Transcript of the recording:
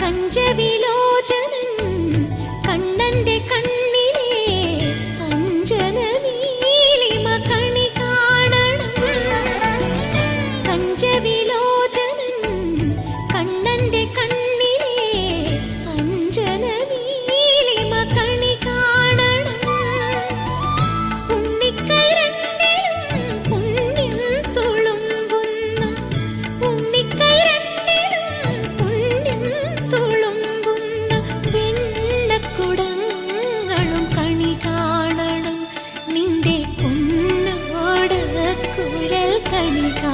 കഞ്ചവിലോചനൻ കണ്ണന്റെ കണ്ണിലെ അഞ്ജന നീലിമ കണ്ണന്റെ குழல் கணிகா